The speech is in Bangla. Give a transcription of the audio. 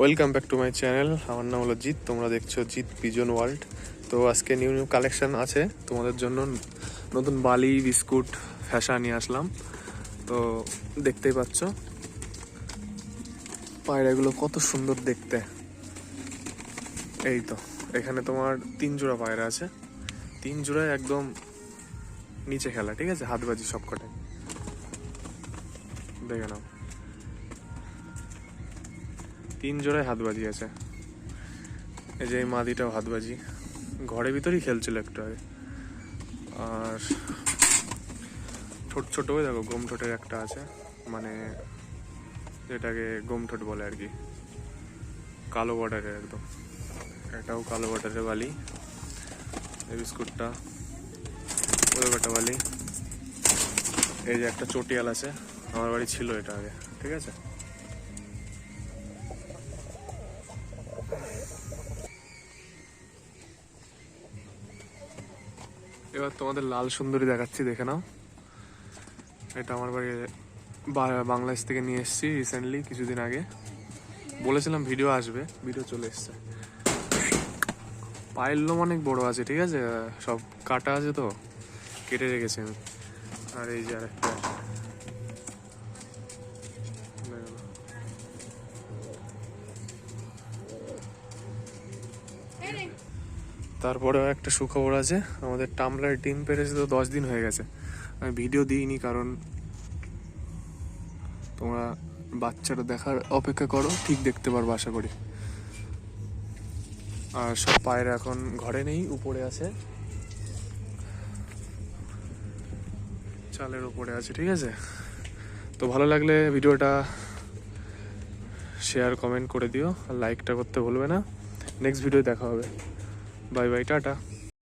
Welcome back to my channel আমার নাম হলো জিৎ, তোমরা দেখছ জিৎ পিজন ওয়ার্ল্ড তো আজকে নিউ নিউ কালেকশন আছে, তোমাদের জন্য নতুন বালি, বিস্কুট, ফ্যাশা নিয়ে আসলাম। তো দেখতেই পাচ্ছ, পায়রাগুলো কত সুন্দর দেখতে। এই তো, এখানে তোমার তিন জোড়া পায়রা আছে। তিন জোড়ায় একদম নিচে খেলা, ঠিক আছে? হাতবাজি সবকটাই। দেখে নাও। তিন জোড়ায় হাতবাজি আছে। এই যে এই মাদিটাও হাত বাজি। ঘরের ভিতরেই খেলছিল একটু আগে আর ছোট ছোট ওই দেখো, গম ঠোঁটের একটা আছে। মানে যেটাকে গম ঠোঁট বলে আর কি। কালো বর্ডারের একদম। এটাও কালো বর্ডারের বালি। এই বিস্কুটটা একটা বালি। এই যে একটা চটিয়াল আছে। আমার বাড়ি ছিল এটা আগে, ঠিক আছে? এবার তোমাদের লাল সুন্দরী দেখাচ্ছি, দেখে নাও। এটা আমার বাড়ি বাংলাদেশ থেকে নিয়ে এসেছি রিসেন্টলি কিছুদিন আগে। বলেছিলাম ভিডিও আসবে ভিডিও চলে এসছে। পায়ের লোম অনেক বড় আছে, ঠিক আছে? সব কাটা আছে তো? কেটে রেখেছি আমি। আর এই যে আরেকটা দেখো না। তারপরেও একটা সুখবর আছে, আমাদের টামলার ডিম পেরেছে তো দশ দিন হয়ে গেছে। আমি ভিডিও দিইনি কারণ তোমরা বাচ্চাটা দেখার অপেক্ষা করো, ঠিক দেখতে পারব আশা করি। আর সব পায়রা এখন ঘরে নেই, উপরে আছে। চালের উপরে আছে, ঠিক আছে? তো ভালো লাগলে ভিডিওটা শেয়ার কমেন্ট করে দিও। আর লাইকটা করতে ভুলবে না। নেক্সট ভিডিও দেখা হবে। Bye bye tata.